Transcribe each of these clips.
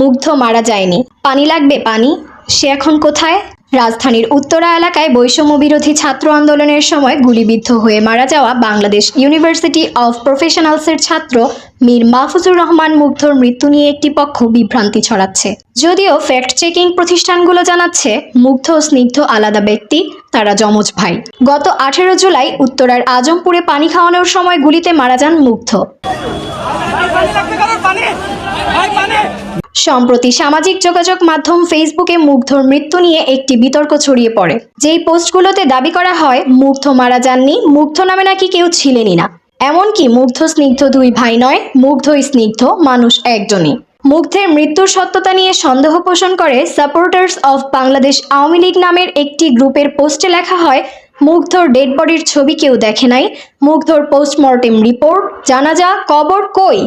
মুগ্ধ মারা যায়নি। পানি লাগবে, পানি। সে এখন কোথায়? রাজধানীর উত্তরা এলাকায় বৈষম্য বিরোধী ছাত্র আন্দোলনের সময় গুলিবিদ্ধ হয়ে মারা যাওয়া বাংলাদেশ ইউনিভার্সিটি অফ প্রফেশনালসের ছাত্র মীর মাহফুজুর রহমান মুগ্ধর মৃত্যু নিয়ে একটি পক্ষ বিভ্রান্তি ছড়াচ্ছে। যদিও ফ্যাক্ট চেকিং প্রতিষ্ঠানগুলো জানাচ্ছে, মুগ্ধ ও স্নিগ্ধ আলাদা ব্যক্তি, তারা যমজ ভাই। গত আঠেরো জুলাই উত্তরার আজমপুরে পানি খাওয়ানোর সময় গুলিতে মারা যান মুগ্ধ পানি লাগবে কারোর পানি ভাই পানি সম্প্রতি সামাজিক যোগাযোগ মাধ্যম ফেসবুকে মুগ্ধর মৃত্যু নিয়ে একটি বিতর্ক ছড়িয়ে পড়ে। যেই পোস্টগুলোতে দাবি করা হয়, মুগ্ধ মারা যাননি, মুগ্ধ নামে নাকি কেউ ছিলেনই না। এমনকি মুগ্ধ স্নিগ্ধ দুই ভাই নয়, মুগ্ধই স্নিগ্ধ, মানুষ একজনই। মুগ্ধের মৃত্যুর সত্যতা নিয়ে সন্দেহ পোষণ করে supporters of Bangladesh Awami League নামের একটি গ্রুপের পোস্টে লেখা হয় মুগ্ধর ডেড বডির ছবি কেউ দেখে নাই। মুগ্ধর পোস্টমর্টেম রিপোর্ট জানাজা, কবর কই?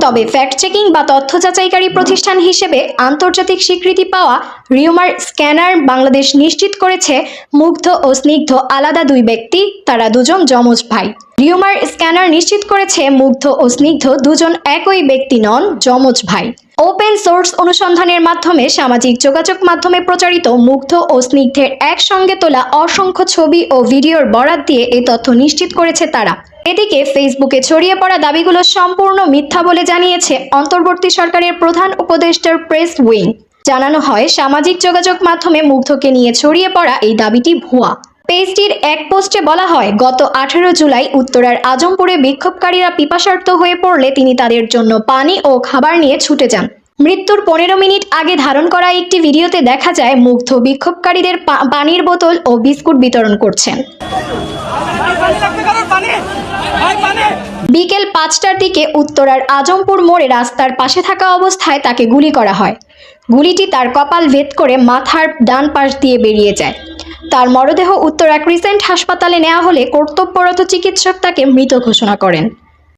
তবে ফ্যাক্ট চেকিং বা তথ্য যাচাইকারী প্রতিষ্ঠান হিসেবে আন্তর্জাতিক স্বীকৃতি পাওয়া রিউমার স্ক্যানার বাংলাদেশ নিশ্চিত করেছে, মুগ্ধ ও স্নিগ্ধ আলাদা দুই ব্যক্তি, তারা দুজন যমজ ভাই। রিউমার স্ক্যানার নিশ্চিত করেছে, মুগ্ধ ও স্নিগ্ধ দুজন একই ব্যক্তি নন, যমজ ভাই। ওপেন সোর্স অনুসন্ধানের মাধ্যমে সামাজিক যোগাযোগ মাধ্যমে প্রচারিত মুগ্ধ ও স্নিগ্ধের একসঙ্গে তোলা অসংখ্য ছবি ও ভিডিওর বরাত দিয়ে এই তথ্য নিশ্চিত করেছে তারা। এদিকে ফেসবুকে ছড়িয়ে পড়া দাবিগুলো সম্পূর্ণ মিথ্যা বলে জানিয়েছে অন্তর্বর্তী সরকারের প্রধান উপদেষ্টার প্রেস উইং। জানানো হয়, সামাজিক যোগাযোগ মাধ্যমে মুগ্ধকে নিয়ে ছড়িয়ে পড়া এই দাবিটি ভুয়া। পেজটির এক পোস্টে বলা হয়, গত আঠেরো জুলাই উত্তরার আজমপুরে বিক্ষোভকারীরা পিপাসার্থ হয়ে পড়লে তিনি তাদের জন্য পানি ও খাবার নিয়ে ছুটে যান। মৃত্যুর পনেরো মিনিট আগে ধারণ করা একটি ভিডিওতে দেখা যায়, মুগ্ধ বিক্ষোভকারীদের পানির বোতল ও বিস্কুট বিতরণ করছেন। বিকেল পাঁচটার দিকে উত্তরার আজমপুর মোড়ে রাস্তার পাশে থাকা অবস্থায় তাকে গুলি করা হয়। গুলিটি তার কপাল ভেদ করে মাথার ডান পাশ দিয়ে বেরিয়ে যায়। তার মরদেহ উত্তরা ক্রিসেন্ট হাসপাতালে নেওয়া হলে কর্তব্যরত চিকিৎসক তাকে মৃত ঘোষণা করেন।